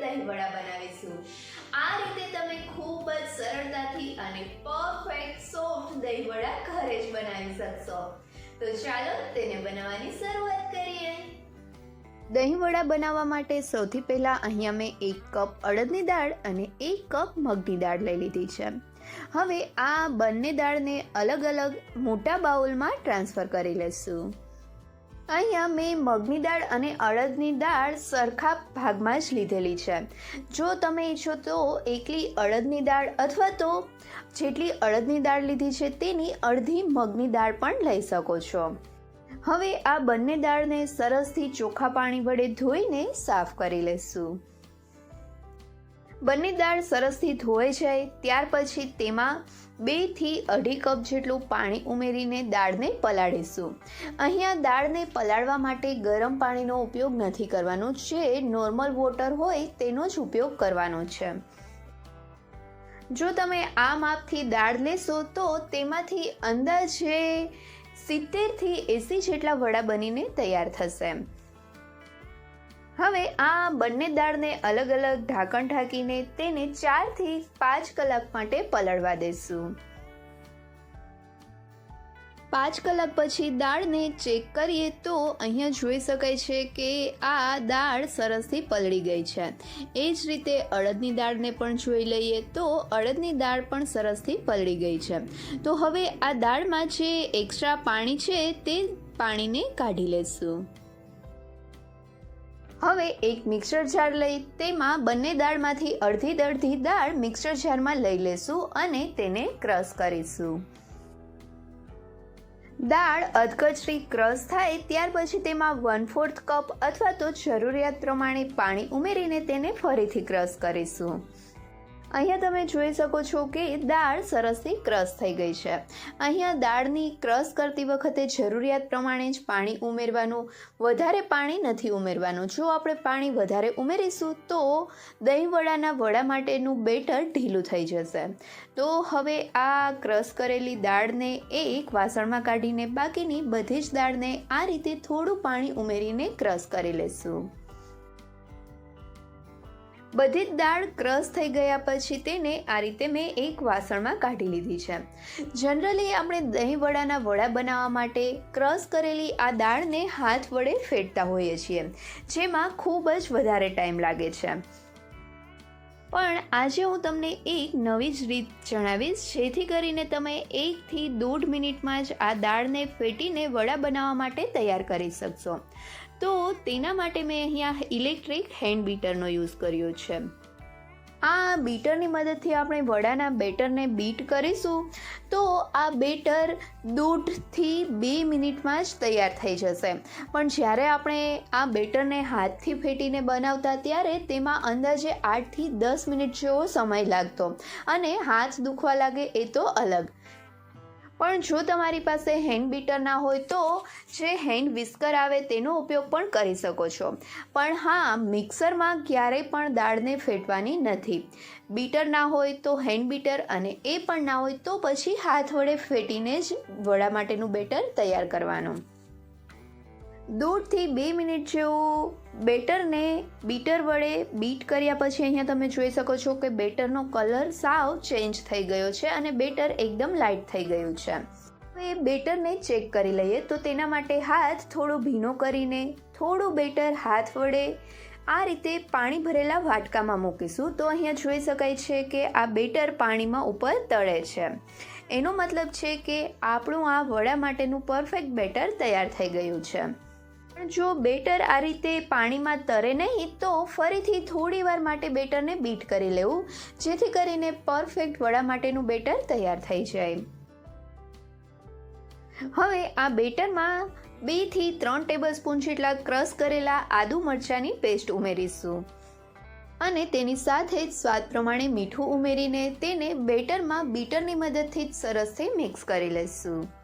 સાથે દહીંવડા બનાવીશું. આ રીતે તમે ખૂબ જ સરળતાથી અને પરફેક્ટ સોફ્ટ દહીંવડા ઘરે જ બનાવી શકશો. તો ચાલો તેને બનાવવાની શરૂઆત કરીએ. દહીંવડા બનાવવા માટે સૌથી પહેલાં અહીંયા મેં એક કપ અડદની દાળ અને એક કપ મગની દાળ લઈ લીધી છે. હવે આ બંને દાળને અલગ અલગ મોટા બાઉલમાં ટ્રાન્સફર કરી લેશું. અહીંયા મેં મગની દાળ અને અડદની દાળ સરખા ભાગમાં જ લીધેલી છે. જો તમે ઈચ્છો તો એકલી અડદની દાળ અથવા તો જેટલી અડદની દાળ લીધી છે તેની અડધી મગની દાળ પણ લઈ શકો છો. હવે આ બંને દાળને સરસથી ચોખ્ખા પાણી વડે ધોઈને સાફ કરી લેશું. બંને દાળ સરસથી ધોવાઈ જાય, ત્યાર પછી તેમાં બેથી અઢી કપ જેટલું પાણી ઉમેરીને દાળને પલાળીશું. અહીંયા દાળને પલાળવા માટે ગરમ પાણીનો ઉપયોગ નથી કરવાનો, જે નોર્મલ વોટર હોય તેનો જ ઉપયોગ કરવાનો છે. જો તમે આ માપથી દાળ લેશો, તો તેમાંથી અંદાજે સિત્તેરથી એંસી જેટલા વડા બનીને તૈયાર થશે. હવે આ બંને દાળને અલગ અલગ ઢાંકણ ઢાંકીને તેને ચારથી પાંચ કલાક માટે પલળવા દેશું. પાંચ કલાક પછી દાળને ચેક કરીએ તો અહીંયા જોઈ શકાય છે કે આ દાળ સરસથી પલળી ગઈ છે. એ જ રીતે અડદની દાળને પણ જોઈ લઈએ તો અડદની દાળ પણ સરસથી પલળી ગઈ છે. તો હવે આ દાળમાં જે એક્સ્ટ્રા પાણી છે તે પાણીને કાઢી લેશું. હવે એક મિક્સર જાર લઈ, તેમાં બંને દાળમાંથી અડધી અડધી દાળ મિક્સર જારમાં લઈ લેશું અને તેને ક્રશ કરીશું. દાળ અધકચરી ક્રશ થાય ત્યાર પછી તેમાં વન ફોર્થ કપ અથવા તો જરૂરિયાત પ્રમાણે પાણી ઉમેરીને તેને ફરીથી ક્રશ કરીશું. અહીંયા તમે જોઈ શકો છો કે દાળ સરસથી ક્રશ થઈ ગઈ છે. અહીંયા દાળની ક્રશ કરતી વખતે જરૂરિયાત પ્રમાણે જ પાણી ઉમેરવાનું, વધારે પાણી નથી ઉમેરવાનું. જો આપણે પાણી વધારે ઉમેરીશું તો દહીંવડાના વડા માટેનું બેટર ઢીલું થઈ જશે. તો હવે આ ક્રશ કરેલી દાળને એક વાસણમાં કાઢીને બાકીની બધી જ દાળને આ રીતે થોડું પાણી ઉમેરીને ક્રશ કરી લેશું. બધી જ દાળ ક્રશ થઈ ગયા પછી તેને આ રીતે મેં એક વાસણમાં કાઢી લીધી છે. જનરલી આપણે દહીં વડાના વડા બનાવવા માટે ક્રશ કરેલી આ દાળને હાથ વડે ફેટતા હોઈએ છીએ, જેમાં ખૂબ જ વધારે ટાઈમ લાગે છે. પણ આજે હું તમને એક નવી જ રીત જણાવીશ, જેથી કરીને તમે એકથી દોઢ મિનિટમાં જ આ દાળને ફેટીને વડા બનાવવા માટે તૈયાર કરી શકશો. તો તેના માટે મેં અહીંયા ઇલેક્ટ્રિક હેન્ડ બીટરનો યુઝ કર્યો છે. આ બીટરની મદદથી આપણે વડાના બેટરને બીટ કરીશું. તો આ બેટર દોઢથી બે મિનિટમાં જ તૈયાર થઈ જશે. પણ જ્યારે આપણે આ બેટરને હાથથી ફેટીને બનાવતા ત્યારે તેમાં અંદાજે આઠથી દસ મિનિટ જેવો સમય લાગતો. અને હાથ દુખવા લાગે એ તો અલગ. પણ જો તમારી પાસે હેન્ડ બીટર ના હોય તો જે હેન્ડ વિસ્કર આવે તેનો ઉપયોગ પણ કરી શકો છો. પણ હા મિક્સરમાં ક્યારેય પણ દાળને ફેટવાની નથી. બીટર ના હોય તો હેન્ડ બીટર અને એ પણ ના હોય તો પછી હાથ વડે ફેટીને જ વડા માટેનું બેટર તૈયાર કરવાનું. દોઢથી બે મિનિટ જેવું બેટરને બીટર વડે બીટ કર્યા પછી અહીંયા તમે જોઈ શકો છો કે બેટરનો કલર સાવ ચેન્જ થઈ ગયો છે અને બેટર એકદમ લાઇટ થઈ ગયું છે. હવે બેટરને ચેક કરી લઈએ તો તેના માટે હાથ થોડો ભીનો કરીને થોડું બેટર હાથ વડે આ રીતે પાણી ભરેલા વાટકામાં મૂકીશું તો અહીંયા જોઈ શકાય છે કે આ બેટર પાણીમાં ઉપર તળે છે. એનો મતલબ છે કે આપણું આ વડા માટેનું પરફેક્ટ બેટર તૈયાર થઈ ગયું છે. જો બેટર આ રીતે પાણીમાં તરે નહીં, તો ફરીથી થોડી વાર માટે બેટરને બીટ કરી લેવું, જેથી કરીને પરફેક્ટ વડા માટેનું બેટર તૈયાર થઈ જાય. હવે આ બેટરમાં બેથી ત્રણ ટેબલ સ્પૂન જેટલા ક્રશ કરેલા આદુ મરચાંની પેસ્ટ ઉમેરીશું. અને તેની સાથે જ સ્વાદ પ્રમાણે મીઠું ઉમેરીને તેને બેટરમાં બીટરની મદદથી જ સરસથી મિક્સ કરી લઈશું.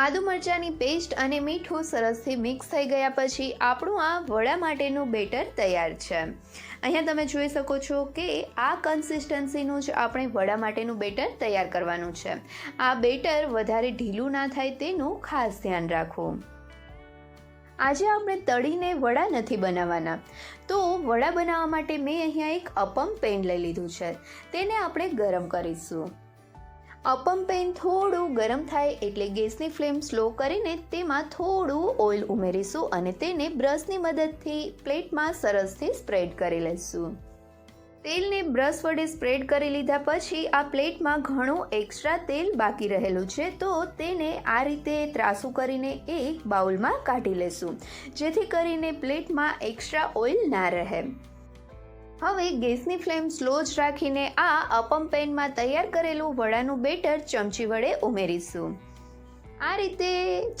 આદુ મરચાંની પેસ્ટ અને મીઠું સરસથી મિક્સ થઈ ગયા પછી આપણું આ વડા માટેનું બેટર તૈયાર છે. અહીંયા તમે જોઈ શકો છો કે આ કન્સિસ્ટન્સીનું જ આપણે વડા માટેનું બેટર તૈયાર કરવાનું છે. આ બેટર વધારે ઢીલું ના થાય તેનું ખાસ ધ્યાન રાખવું. આજે આપણે તળીને વડા નથી બનાવવાના. તો વડા બનાવવા માટે મેં અહીંયા એક અપમ પેન લઈ લીધું છે. તેને આપણે ગરમ કરીશું. અપમ પેન થોડું ગરમ થાય એટલે ગેસની ફ્લેમ સ્લો કરીને તેમાં થોડું ઓઇલ ઉમેરીશું અને તેને બ્રશની મદદથી પ્લેટમાં સરસથી સ્પ્રેડ કરી લઈશું તેલને બ્રશ વડે સ્પ્રેડ કરી લીધા પછી આ પ્લેટમાં ઘણું એક્સ્ટ્રા તેલ બાકી રહેલું છે તો તેને આ રીતે ત્રાસું કરીને એક બાઉલમાં કાઢી લેશું, જેથી કરીને પ્લેટમાં એક્સ્ટ્રા ઓઇલ ના રહે. હવે ગેસની ફ્લેમ સ્લો જ રાખીને આ અપમ પેનમાં તૈયાર કરેલું વડાનું બેટર ચમચી વડે ઉમેરીશું. આ રીતે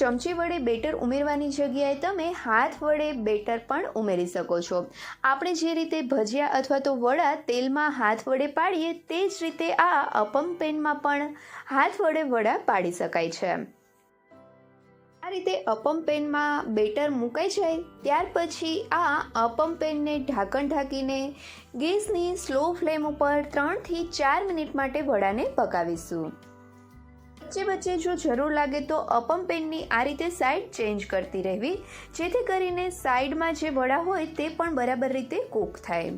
ચમચી વડે બેટર ઉમેરવાની જગ્યાએ તમે હાથ વડે બેટર પણ ઉમેરી શકો છો. આપણે જે રીતે ભજીયા અથવા તો વડા તેલમાં હાથ વડે પાડીએ તે જ રીતે આ અપમ પેનમાં પણ હાથ વડે વડા પાડી શકાય છે. આ રીતે અપમ પેનમાં બેટર મુકાઈ જાય, ત્યાર પછી આ અપમ પેનને ઢાંકણ ઢાંકીને ગેસની સ્લો ફ્લેમ ઉપર ત્રણથી ચાર મિનિટ માટે વડાને પકાવીશું. વચ્ચે વચ્ચે જો જરૂર લાગે તો અપમ પેનની આ રીતે સાઈડ ચેન્જ કરતી રહેવી, જેથી કરીને સાઈડમાં જે વડા હોય તે પણ બરાબર રીતે કૂક થાય.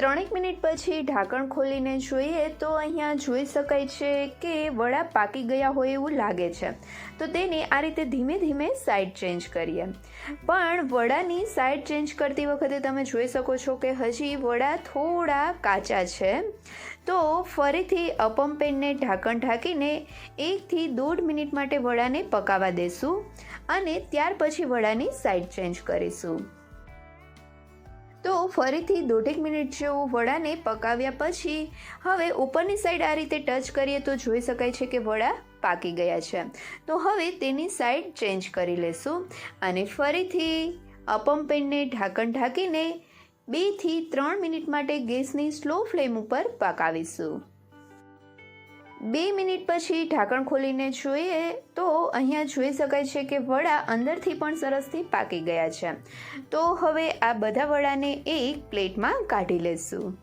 ત્રણેક મિનિટ પછી ઢાંકણ ખોલીને જોઈએ તો અહીંયા જોઈ શકાય છે કે વડા પાકી ગયા હોય એવું લાગે છે. તો તેને આ રીતે ધીમે ધીમે સાઈડ ચેન્જ કરીએ. પણ વડાની સાઈડ ચેન્જ કરતી વખતે તમે જોઈ શકો છો કે હજી વડા થોડા કાચા છે. તો ફરીથી અપમ પેનને ઢાંકણ ઢાંકીને એકથી દોઢ મિનિટ માટે વડાને પકાવવા દેશું અને ત્યાર પછી વડાની સાઈડ ચેન્જ કરીશું. તો ફરીથી દોઢેક મિનિટ જેવું વડાને પકાવ્યા પછી, હવે ઉપરની સાઈડ આ રીતે ટચ કરીએ તો જોઈ શકાય છે કે વડા પાકી ગયા છે. તો હવે તેની સાઈડ ચેન્જ કરી લેશું અને ફરીથી અપમ પેનને ઢાંકણ ઢાંકીને બેથી ત્રણ મિનિટ માટે ગેસની સ્લો ફ્લેમ ઉપર પકાવીશું. બે મિનિટ પછી ઢાંકણ ખોલીને જોઈએ તો અહીંયા જોઈ શકાય છે કે વડા અંદરથી પણ સરસથી પાકી ગયા છે. તો હવે આ બધા વડાને એક પ્લેટમાં કાઢી લેશું.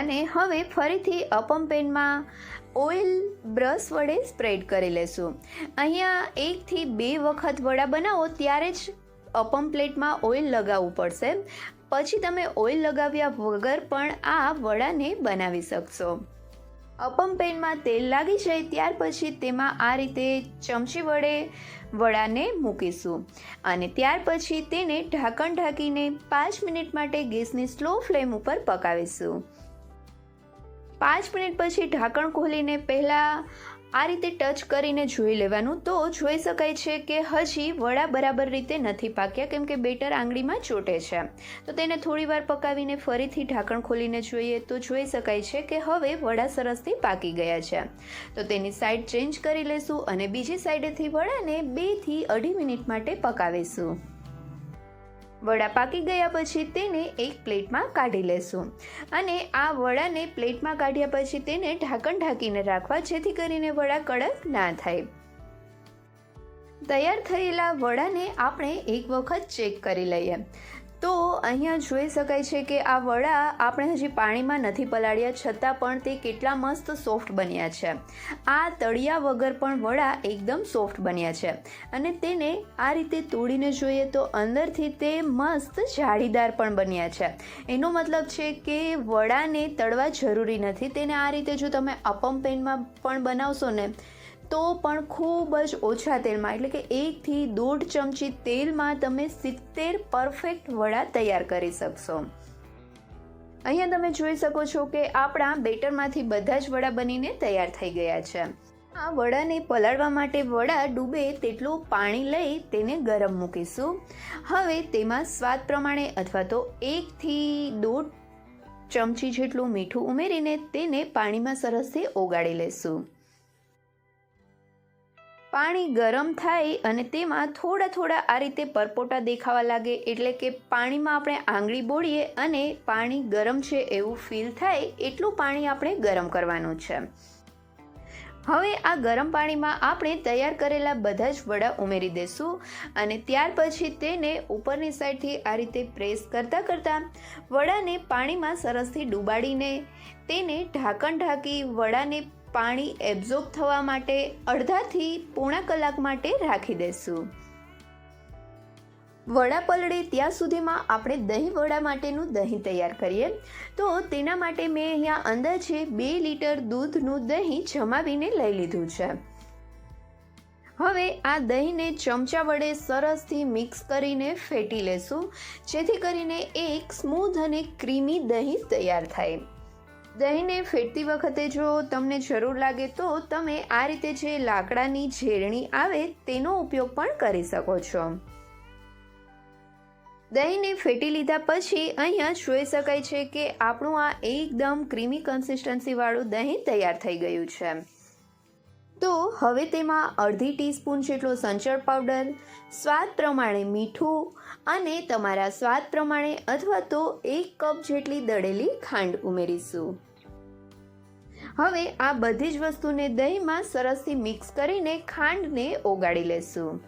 અને હવે ફરીથી અપમ પેનમાં ઓઇલ બ્રશ વડે સ્પ્રેડ કરી લેશું. અહીંયા એકથી બે વખત વડા બનાવો ત્યારે જ અપમ પ્લેટમાં ઓઇલ લગાવવું પડશે. પછી તમે ઓઇલ લગાવ્યા વગર પણ આ વડાને બનાવી શકશો. અપમ પેનમાં તેલ લાગી જાય ત્યાર પછી તેમાં આ રીતે ચમચી વડે વડાને મૂકીશું. અને ત્યાર પછી તેને ઢાંકણ ઢાંકીને પાંચ મિનિટ માટે ગેસની સ્લો ફ્લેમ ઉપર પકાવીશું. પાંચ મિનિટ પછી ઢાંકણ ખોલીને પહેલાં આ રીતે ટચ કરીને જોઈ લેવાનું તો જોઈ શકાય છે કે હજી વડા બરાબર રીતે નથી પાક્યા, કેમ કે બેટર આંગળીમાં ચોટે છે. તો તેને થોડીવાર પકાવીને ફરીથી ઢાંકણ ખોલીને જોઈએ તો જોઈ શકાય છે કે હવે વડા સરસથી પાકી ગયા છે. તો તેની સાઈડ ચેન્જ કરી લઈશું અને બીજી સાઈડેથી વડાને બેથી અઢી મિનિટ માટે પકાવીશું. વડા પાકી ગયા પછી તેને એક પ્લેટમાં કાઢી લેશું. અને આ વડાને પ્લેટમાં કાઢ્યા પછી તેને ઢાંકણ ઢાંકીને રાખવા જેથી કરીને વડા કડક ના થાય. તૈયાર થયેલા વડાને આપણે એક વખત ચેક કરી લઈએ. તો અહીંયા જોઈ શકાય છે કે આ વડા આપણે હજી પાણીમાં નથી પલાળ્યા, છતાં પણ તે કેટલા મસ્ત સોફ્ટ બન્યા છે. આ તળિયા વગર પણ વડા એકદમ સોફ્ટ બન્યા છે. અને તેને આ રીતે તોડીને જોઈએ તો અંદરથી તે મસ્ત જાળીદાર પણ બન્યા છે. એનો મતલબ છે કે વડાને તળવા જરૂરી નથી. તેને આ રીતે જો તમે અપમ પેનમાં પણ બનાવશો ને તો પણ ખૂબ જ ઓછા તેલમાં, એટલે કે એકથી દોઢ ચમચી તેલમાં તમે સિત્તેર પરફેક્ટ વડા તૈયાર કરી શકશો. અહીંયા તમે જોઈ શકો છો કે આપણા બેટરમાંથી બધા જ વડા બનીને તૈયાર થઈ ગયા છે. આ વડાને પલાળવા માટે વડા ડૂબે તેટલું પાણી લઈ તેને ગરમ મૂકીશું. હવે તેમાં સ્વાદ પ્રમાણે અથવા તો એકથી દોઢ ચમચી જેટલું મીઠું ઉમેરીને તેને પાણીમાં સરસથી ઓગાળી લેશું. પાણી ગરમ થાય અને તેમાં થોડા થોડા આ રીતે પરપોટા દેખાવા લાગે એટલે કે પાણીમાં આપણે આંગળી બોળીએ અને પાણી ગરમ છે એવું ફીલ થાય એટલું પાણી આપણે ગરમ કરવાનું છે. હવે આ ગરમ પાણીમાં આપણે તૈયાર કરેલા બધા જ વડા ઉમેરી દઈશું અને ત્યાર પછી તેને ઉપરની સાઈડથી આ રીતે પ્રેસ કરતાં કરતાં વડાને પાણીમાં સરસથી ડૂબાડીને તેને ઢાંકણ ઢાંકી વડાને પાણી એબ્ઝોર્બ થવા માટે અડધાથી પોણા કલાક માટે રાખી દઈશું વડા પલળે ત્યાં સુધીમાં આપણે દહીં વડા માટેનું દહીં તૈયાર કરીએ. તો તેના માટે મેં અહીંયા અંદાજે બે લીટર દૂધનું દહીં જમાવીને લઈ લીધું છે. હવે આ દહીંને ચમચા વડે સરસથી મિક્સ કરીને ફેટી લેશું, જેથી કરીને એક સ્મૂધ અને ક્રીમી દહીં તૈયાર થાય. દહીંને ફેટતી વખતે જો તમને જરૂર લાગે તો તમે આ રીતે જે લાકડાની ઝેરણી આવે તેનો ઉપયોગ પણ કરી શકો છો. દહીંને ફેટી લીધા પછી અહીંયા જોઈ શકાય છે કે આપણું આ એકદમ ક્રીમી કન્સિસ્ટન્સીવાળું દહીં તૈયાર થઈ ગયું છે. તો હવે તેમાં અડધી ટીસ્પૂન જેટલો સંચળ પાવડર, સ્વાદ પ્રમાણે મીઠું અને તમારા સ્વાદ પ્રમાણે અથવા તો એક કપ જેટલી દળેલી ખાંડ ઉમેરીશું. હવે આ બધી જ વસ્તુને દહીંમાં સરસથી મિક્સ કરીને ખાંડને ઓગાળી લેશું.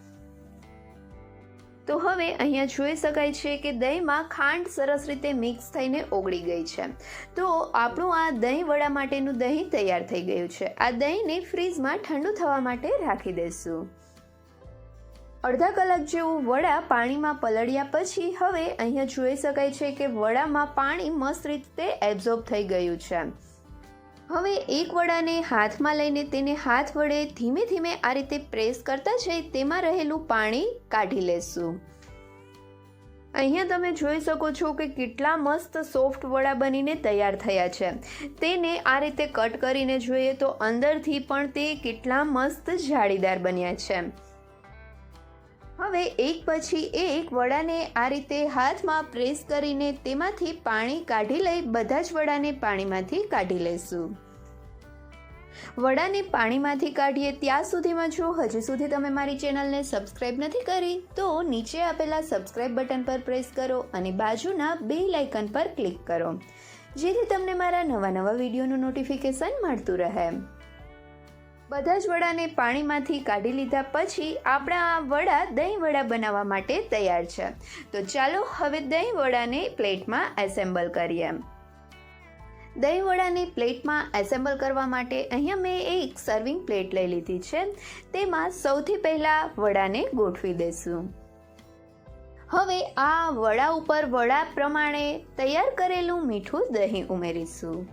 તો હવે અહીંયા જોઈ શકાય છે કે દહીંમાં ખાંડ સરસ રીતે મિક્સ થઈને ઓગળી ગઈ છે. તો આપણું આ દહીં વડા માટેનું દહીં તૈયાર થઈ ગયું છે. આ દહીંને ફ્રીજમાં ઠંડુ થવા માટે રાખી દઈશું. અડધા કલાક જેવું વડા પાણીમાં પલળ્યા પછી હવે અહીંયા જોઈ શકાય છે કે વડામાં પાણી મસ્ત રીતે એબ્ઝોર્બ થઈ ગયું છે. હવે એક વડાને હાથમાં લઈને તેને હાથ વડે ધીમે ધીમે આ રીતે પ્રેસ કરતા જઈ તેમાં રહેલું પાણી કાઢી લેશું. અહીંયા તમે જોઈ શકો છો કે કેટલા મસ્ત સોફ્ટ વડા બનીને તૈયાર થયા છે. તેને આ રીતે કટ કરીને જોઈએ તો અંદરથી પણ તે કેટલા મસ્ત જાળીદાર બન્યા છે. હવે એક પછી એક વડાને આ રીતે હાથમાં પ્રેસ કરીને તેમાંથી પાણી કાઢી લઈ બધા જ વડાને પાણીમાંથી કાઢી લઈશું. વડાને પાણીમાંથી કાઢીએ ત્યાં સુધીમાં જો હજી સુધી તમે મારી ચેનલને સબસ્ક્રાઇબ નથી કરી, તો નીચે આપેલા સબસ્ક્રાઇબ બટન પર પ્રેસ કરો અને બાજુના બે લાઇકન પર ક્લિક કરો, જેથી તમને મારા નવા નવા વિડીયોનું નોટિફિકેશન મળતું રહે. બધા જ વડાને પાણીમાંથી કાઢી લીધા પછી આપણા આ વડા દહીં વડા બનાવવા માટે તૈયાર છે. તો ચાલો હવે દહીં વડાને પ્લેટમાં એસેમ્બલ કરીએ. દહીં વડાની પ્લેટમાં એસેમ્બલ કરવા માટે અહીંયા મેં એક સર્વિંગ પ્લેટ લઈ લીધી છે. તેમાં સૌથી પહેલાં વડાને ગોઠવી દઈશું. હવે આ વડા ઉપર વડા પ્રમાણે તૈયાર કરેલું મીઠું દહીં ઉમેરીશું.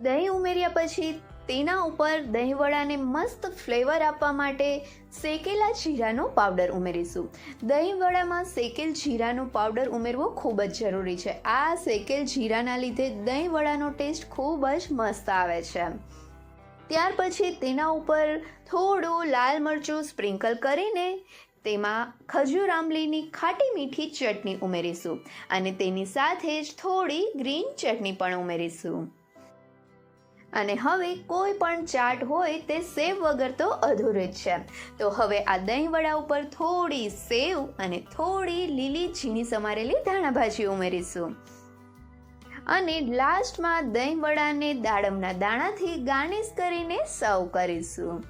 દહીં ઉમેર્યા પછી તેના ઉપર દહીંવડાને મસ્ત ફ્લેવર આપવા માટે શેકેલા જીરાનો પાવડર ઉમેરીશું. દહીંવડામાં શેકેલ જીરાનો પાવડર ઉમેરવો ખૂબ જ જરૂરી છે. આ શેકેલ જીરાના લીધે દહીંવડાનો ટેસ્ટ ખૂબ જ મસ્ત આવે છે. ત્યાર પછી તેના ઉપર થોડું લાલ મરચું સ્પ્રિંકલ કરીને તેમાં ખજૂર આંબલીની ખાટી મીઠી ચટણી ઉમેરીશું અને તેની સાથે જ થોડી ગ્રીન ચટણી પણ ઉમેરીશું. અને હવે કોઈ પણ ચાટ હોય તે સેવ વગર તો અધૂરું જ છે. તો હવે આ દહીં વડા ઉપર થોડી સેવ અને થોડી લીલી ઝીણી સમારેલી ધાણા ભાજી ઉમેરીશું. અને લાસ્ટમાં દહીં વડાને દાડમના દાણાથી ગાર્નિશ કરીને સર્વ કરીશું.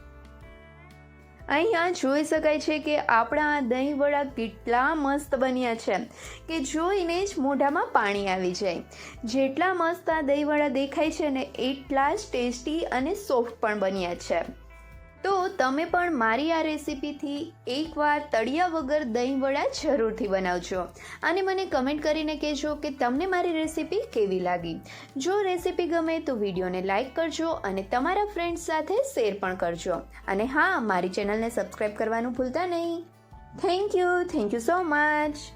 અહીંયા જોઈ શકાય છે કે આપણા આ દહીંવડા કેટલા મસ્ત બન્યા છે કે જોઈને જ મોઢામાં પાણી આવી જાય. જેટલા મસ્ત આ દહીંવડા દેખાય છે ને એટલા જ ટેસ્ટી અને સોફ્ટ પણ બન્યા છે. તો તમે પણ મારી આ રેસીપીથી એકવાર તળિયા વગર દહીં વડા જરૂરથી બનાવજો. અને મને કમેન્ટ કરીને કહેજો કે તમને મારી રેસીપી કેવી લાગી. જો રેસીપી ગમે તો વિડીયોને લાઇક કરજો અને તમારા ફ્રેન્ડ્સ સાથે શેર પણ કરજો. અને હા, મારી ચેનલને સબસ્ક્રાઈબ કરવાનું ભૂલતા નહીં. Thank you thank you so much